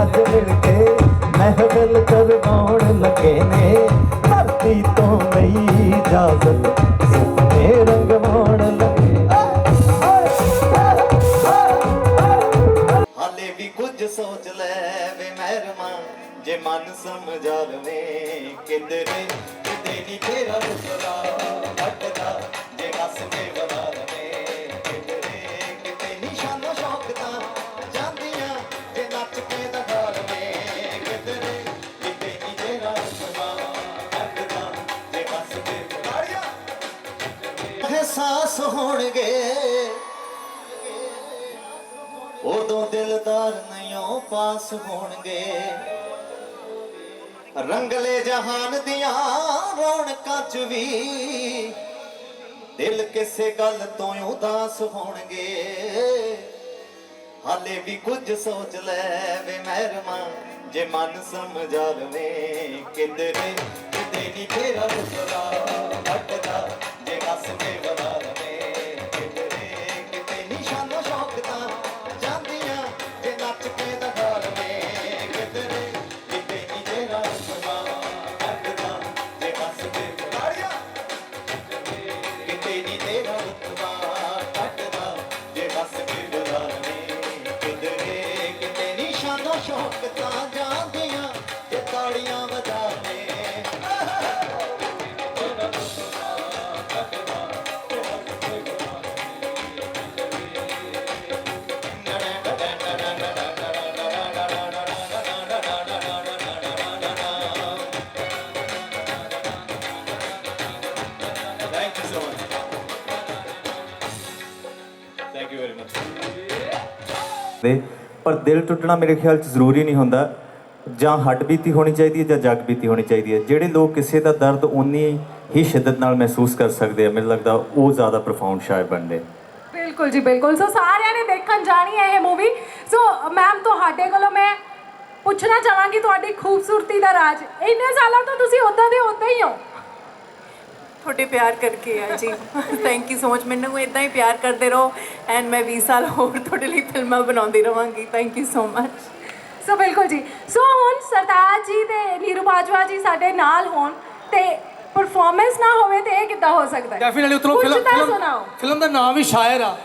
ਅੱਜ ਮਿਲ ਕੇ ਮਹਿਫਿਲ ਕਰਵਾਉਣ ਲੱਗੇ ਨੇ। ਧਰਤੀ ਤੋਂ ਲਈ ਇਜਾਜ਼ਤ ਸੁਪਨੇ ਰੰਗਵਾਉਣ ਲੱਗੇ। ਹਾਲੇ ਵੀ ਕੁਝ ਸੋਚ ਲੈ ਵੇ ਮਹਿਰਮਾ, ਜੇ ਮਨ ਸਮਝਾ ਲਵੇਂ ਕਿਧਰੇ ਕਿਤੇ ਨਹੀਂ ਤੇਰਾ ਰੁਸਲਾ ਹਟਦਾ ਹੋਣਗੇ। ਉਦੋਂ ਦਿਲਦਾਰ ਨਯੋਂ ਪਾਸ ਹੋਣਗੇ। ਰੰਗਲੇ ਜਹਾਨ ਦੀਆਂ ਰੌਣਕਾਂ ਚ ਵੀ ਦਿਲ ਕਿਸੇ ਗੱਲ ਤੋਂ ਉਦਾਸ ਹੋਣਗੇ। ਹਾਲੇ ਵੀ ਕੁਝ ਸੋਚ ਲੈ ਵੇ ਮਹਿਰਮਾ, ਜੇ ਮਨ ਸਮਝਾ ਲਵੇਂ ਕਿਧਰੇ, ਕਿਤੇ ਨਹੀਂ ਤੇਰਾ ਰੁਸਲਾ very much. ਦੇ ਪਰ ਦਿਲ ਟੁੱਟਣਾ ਮੇਰੇ ਖਿਆਲ 'ਚ ਜ਼ਰੂਰੀ ਨਹੀਂ ਹੁੰਦਾ। ਜਾਂ ਹੱਡ ਬੀਤੀ ਹੋਣੀ ਚਾਹੀਦੀ ਹੈ ਜਾਂ ਜਗ ਬੀਤੀ ਹੋਣੀ ਚਾਹੀਦੀ ਹੈ। ਜਿਹੜੇ ਲੋਕ ਕਿਸੇ ਦਾ ਦਰਦ ਉਨੀ ਹੀ ਸ਼ਿੱਦਤ ਨਾਲ ਮਹਿਸੂਸ ਕਰ ਸਕਦੇ ਆ ਮੈਨੂੰ ਲੱਗਦਾ ਉਹ ਜ਼ਿਆਦਾ ਪ੍ਰੋਫਾਊਂਡ ਸ਼ਾਇਰ ਬਣਦੇ। ਬਿਲਕੁਲ ਜੀ ਬਿਲਕੁਲ। ਸੋ ਸਾਰਿਆਂ ਨੇ ਦੇਖਣ ਜਾਣੀ ਹੈ ਇਹ ਮੂਵੀ ਸੋ ਮੈਮ ਤੁਹਾਡੇ ਕੋਲੋਂ ਮੈਂ ਪੁੱਛਣਾ ਚਾਹਾਂਗੀ ਤੁਹਾਡੀ ਖੂਬਸੂਰਤੀ ਦਾ ਰਾਜ। ਇੰਨੇ ਸਾਲਾਂ ਤੋਂ ਤੁਸੀਂ ਉਦਾਂ ਦੇ ਉਦਾਂ ਹੀ ਹੋ। ਤੁਹਾਡੇ ਪਿਆਰ ਕਰਕੇ ਆ ਜੀ। ਥੈਂਕ ਯੂ ਸੋ ਮਚ ਮੈਨੂੰ ਇਦਾਂ ਹੀ ਪਿਆਰ ਕਰਦੇ ਰਹੋ। ਐਂਡ ਮੈਂ 20 ਸਾਲ ਹੋਰ ਤੁਹਾਡੇ ਲਈ ਫਿਲਮਾਂ ਬਣਾਉਂਦੀ ਰਵਾਂਗੀ। Thank you so much so ਬਿਲਕੁਲ ਜੀ। ਸੋ ਹੁਣ ਸਰਤਾਜ ਜੀ ਤੇ ਨੀਰੂ ਬਾਜਵਾ ਜੀ ਸਾਡੇ ਨਾਲ ਹੋਣ ਤੇ ਪਰਫਾਰਮੈਂਸ ਨਾ ਹੋਵੇ ਤੇ ਇਹ ਕਿੱਦਾਂ ਹੋ ਸਕਦਾ ਹੈ? ਡੈਫੀਨਿਟਲੀ ਉਤਰੋਂ ਫਿਲਮ ਤਾਂ ਫਿਲਮ ਸੁਣਾਓ। ਫਿਲਮ ਦਾ ਨਾਮ ਹੀ ਸ਼ਾਇਰ ਆ।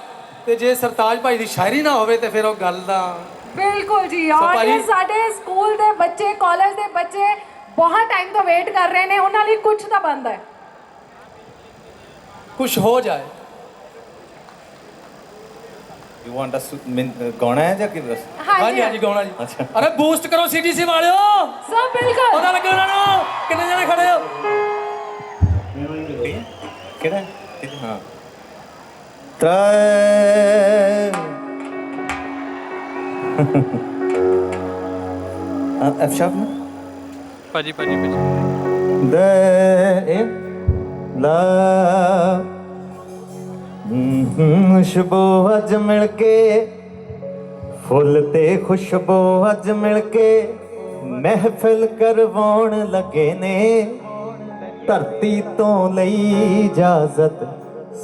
ਤੇ ਜੇ ਸਰਤਾਜ ਭਾਈ ਦੀ ਸ਼ਾਇਰੀ ਨਾ ਹੋਵੇ ਤੇ ਫਿਰ ਉਹ ਗੱਲ ਦਾ ਬਿਲਕੁਲ ਜੀ ਭਾਜੀ- ਸਾਡੇ ਸਕੂਲ ਦੇ ਬੱਚੇ ਕਾਲਜ ਦੇ ਬੱਚੇ ਬਹੁਤ ਟਾਈਮ ਤੋਂ ਵੇਟ ਕਰ ਰਹੇ ਨੇ ਉਹਨਾਂ ਲਈ ਕੁਝ ਤਾਂ ਬਣਦਾ ਹੈ। ਕੁਝ ਹੋ ਜਾਏ। ਯੂ ਵਾਂਟ ਅਸ ਗਾਣਾ ਹੈ ਜਾਂ ਕਿ ਬਸ ਹਾਂਜੀ ਹਾਂਜੀ ਗਾਉਣਾ ਜੀ। ਅੱਛਾ। ਅਰੇ ਬੂਸਟ ਕਰੋ ਸੀਟੀਸੀ ਵਾਲਿਓ। ਸੋ ਬਿਲਕੁਲ। ਪਤਾ ਲੱਗੇ ਉਹਨਾਂ ਨੂੰ ਕਿੰਨੇ ਜਣੇ ਖੜੇ ਹੋ। ਕਿਹੜਾ? ਹਾਂ। ਤ੍ਰੈ ਐਫ ਸ਼ਾਰਪ ਨਾ? ਭਾਜੀ ਭਾਜੀ ਭਾਜੀ। ਦੇ ਲਾ ਖੁਸ਼ਬੂ ਅੱਜ ਮਿਲ ਕੇ, ਫੁੱਲ ਤੇ ਖੁਸ਼ਬੂ ਅੱਜ ਮਿਲ ਕੇ, ਮਹਿਫਿਲ ਕਰਵਾਉਣ ਲੱਗੇ ਨੇ। ਧਰਤੀ ਤੋਂ ਲਈ ਇਜਾਜ਼ਤ,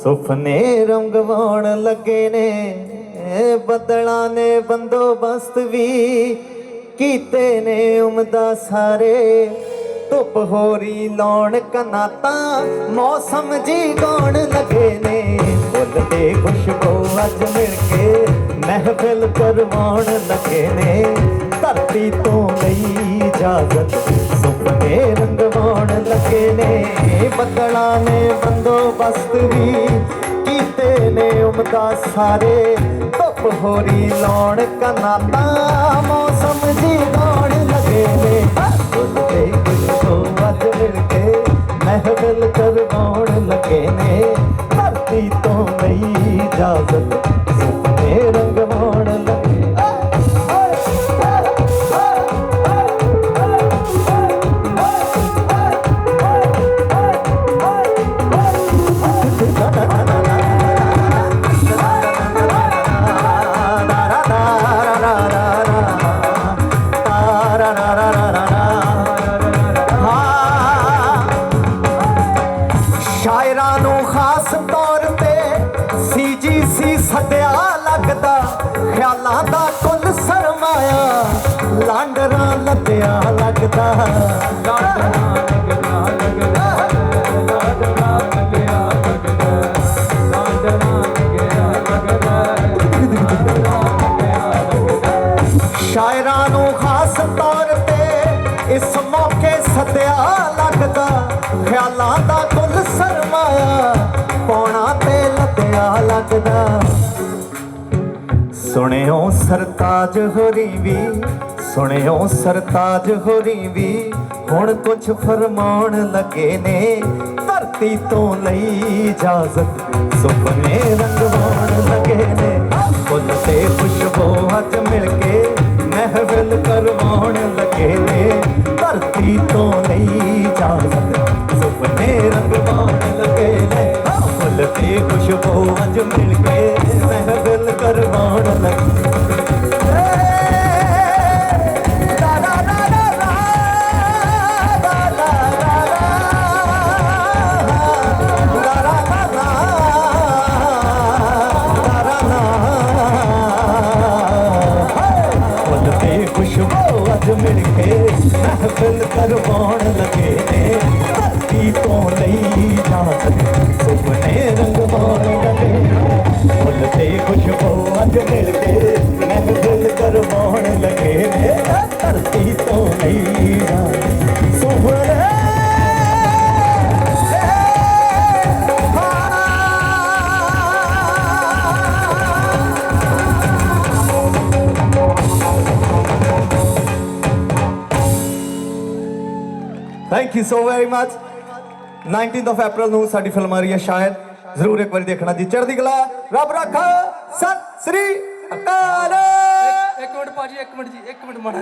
ਸੁਪਨੇ ਰੰਗਵਾਉਣ ਲੱਗੇ ਨੇ। ਬਦਲਾਂ ਨੇ ਬੰਦੋਬਸਤ ਵੀ ਕੀਤੇ ਨੇ ਉਮਦਾ ਸਾਰੇ। ਧੁੱਪ ਹੋਰੀ ਲਾਉਣ ਕਨਾਤਾਂ ਮੌਸਮ ਜੀ ਗਾਉਣ ਲੱਗੇ ਨੇ। ਫੁੱਲ ਤੇ ਖੁਸ਼ਬੂ ਅੱਜ ਮਿਲ ਕੇ ਮਹਿਫਿਲ ਕਰਵਾਉਣ ਲੱਗੇ ਨੇ। ਧਰਤੀ ਤੋਂ ਲਈ ਇਜਾਜ਼ਤ, ਸੁਪਨੇ ਰੰਗਵਾਉਣ ਲੱਗੇ ਨੇ। ਬੱਦਲਾਂ ਨੇ ਬੰਦੋਬਸਤ ਵੀ ਕੀਤੇ ਨੇ, ਉਮਦਾ ਸਾਰੇ ਧੁੱਪ ਲਾਉਣ ਕਨਾਤਾਂ, ਮੌਸਮ ਜੀ ਗਾਉਣ ਲੱਗੇ ਨੇ। ਫੁੱਲ ਤੇ ਖੁਸ਼ਬੂ ਅੱਜ ਮਿਲ ਕੇ ਮਹਿਫਿਲ ਕਰਵਾਉਣ ਲੱਗੇ ਨੇ। ਲੱਗਦਾ। ਲਾਡਣਾ ਲੱਗਦਾ ਲੱਗਦਾ ਲਾਡਣਾ ਲੱਗਿਆ ਲੱਗਦਾ ਲਾਡਣਾ ਲੱਗਿਆ ਲੱਗਦਾ ਸ਼ਾਇਰਾਂ ਨੂੰ ਖਾਸ ਤੌਰ ਤੇ ਇਸ ਮੌਕੇ ਸੱਦਿਆ ਲੱਗਦਾ। ਖਿਆਲਾਂ ਦਾ ਕੁੱਲ ਸਰਮਾਇਆ, ਪੌਣਾ ਤੇ ਲੱਦਿਆ ਲੱਗਦਾ। ਸੁਣਿਓ ਸਰਤਾਜ ਹੋਰੀ ਵੀ ਸੁਣਿਓ ਸਰਤਾਜ ਹੋਰੀ ਵੀ, ਹੁਣ ਕੁਛ ਫਰਮਾਉਣ ਲੱਗੇ ਨੇ, ਧਰਤੀ ਤੋਂ ਲਈ ਇਜਾਜ਼ਤ। ਸੁਪਨੇ ਰੰਗਵਾਉਣ ਲੱਗੇ ਨੇ, ਫੁੱਲ ਤੇ ਖੁਸ਼ਬੂ ਹੱਥ ਮਿਲ ਕੇ ਮਹਿਫਿਲ ਕਰਵਾਉਣ ਲੱਗੇ ਨੇ, ਧਰਤੀ ਤੋਂ ਲਈ ਇਜਾਜ਼ਤ। ਸੁਪਨੇ ਰੰਗਵਾਉਣ ਲੱਗੇ ਨੇ, ਫੁੱਲ ਤੇ ਖੁਸ਼ਬੂ thank you so very much 19th of April ਨੂੰ ਸਾਡੀ ਫਿਲਮ ਆ ਰਹੀ ਹੈ ਸ਼ਾਇਦ। ਜ਼ਰੂਰ ਇੱਕ ਵਾਰੀ ਦੇਖਣਾ ਜੀ। ਚੜ੍ਹਦੀ ਕਲਾ। ਰੱਬ ਰੱਖਾ। ਸਤਿ ਸ੍ਰੀ ਅਕਾਲ। ਇੱਕ ਮਿੰਟ ਭਾਜੀ, ਇੱਕ ਮਿੰਟ ਜੀ। ਇੱਕ ਮਿੰਟ ਮਾੜਾ